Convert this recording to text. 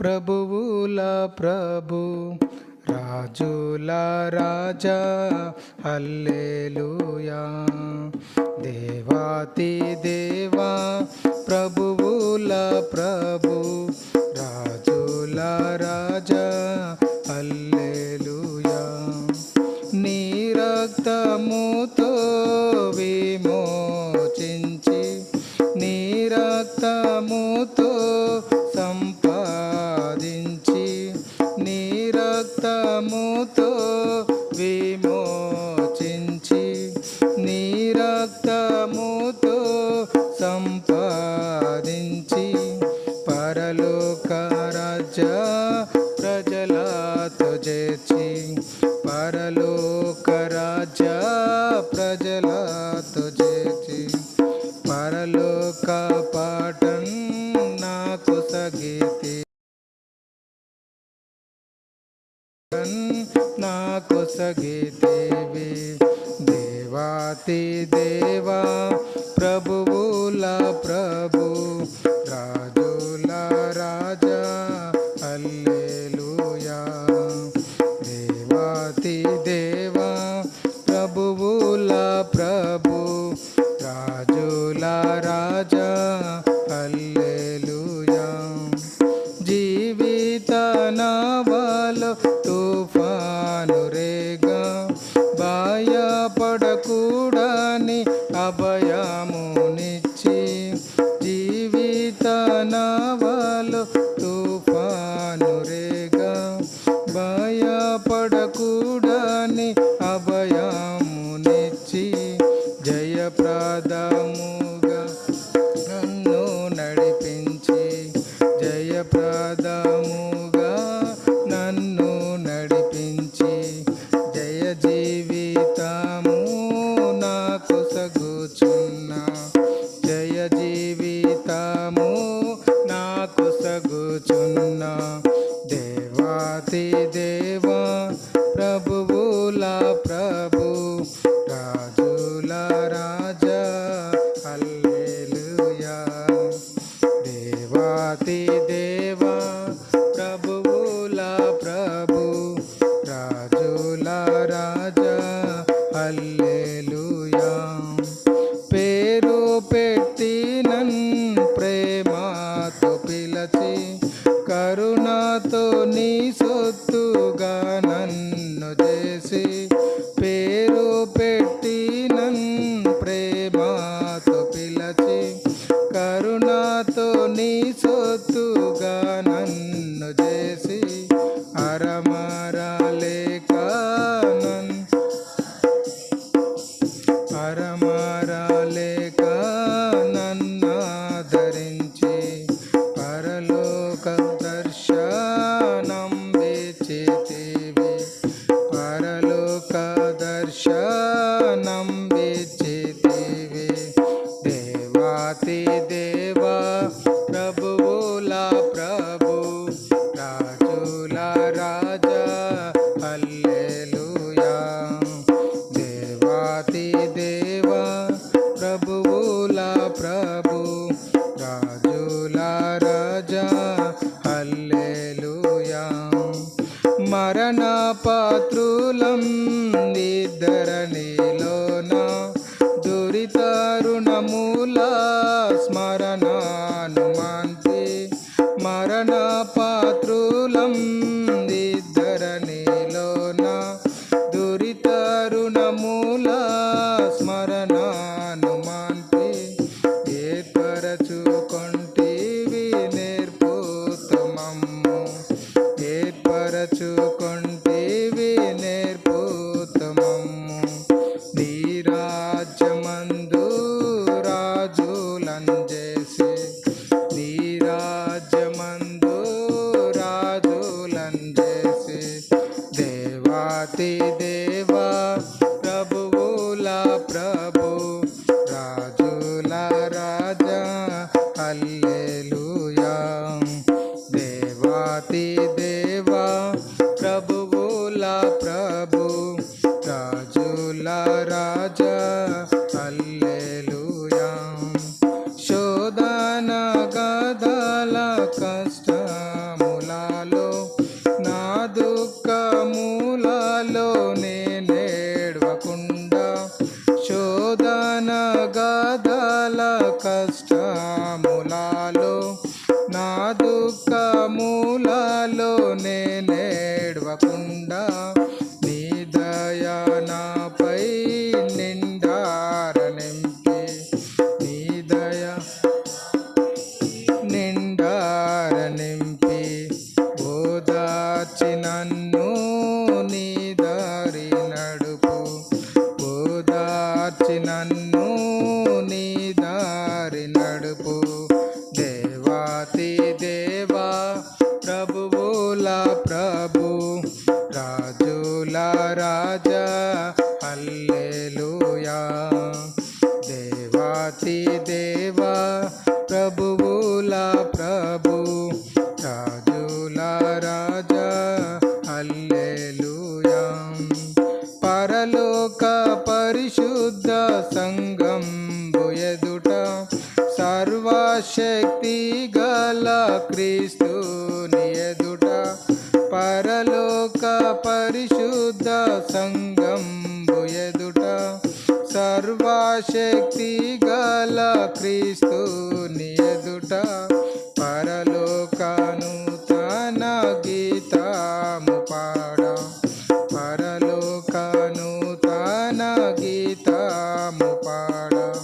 ప్రభువుల ప్రభు రాజుల రాజా హల్లెలూయా. దేవాతి దేవా ప్రభువుల ప్రభు రాజుల రాజా హల్లెలూయా. నీ రక్తముతో విమోచించి నీ రక్తముతో సంపాదించి పరలోక రాజ ప్రజలతో చేర్చి పరలోక రాజ ప్రజలతో చేర్చి పరలోక పాఠం నాకు సగీతి నాకు సగీతేవి దేవాతి దేవా ప్రభువుల ప్రభు రాజుల రాజా హల్లెలూయా. దేవాతి దేవా ప్రభువుల ప్రభు రాజుల రాజా హల్లెలూయా. జీవిత నావాలో తుఫాను రేగా భయపడకూడని అభయమునిచ్చి భయపడకూడని అభయమునిచ్చి జయప్రదముగా నన్ను నడిపించి జయప్రదముగా నన్ను నడిపించి జయ జీవితము నాకు సగుచున్న. జయ జీవితము నాకు సగుచున్న. దేవాతి దే పిలచి కరుణతో నీ సొత్తుగా నన్ను చేసి పేరు పెట్టి నన్ ప్రేమతో పిలచి కరుణతో నీ సొత్తుగా దేవాతి దేవా ప్రభువుల ప్రభు రాజుల రాజా హల్లెలూయా. దేవాతి దేవా ప్రభువుల ప్రభు దుఃఖమూలాలో శక్తి గల క్రీస్తుని నియదుట పరలోక పరిశుద్ధ సంగం ఎదుట సర్వశక్తి గల క్రీస్తుని నియదుట పరలోకను తన గీతము పాడ. పరలోకను తన గీతము పాడ.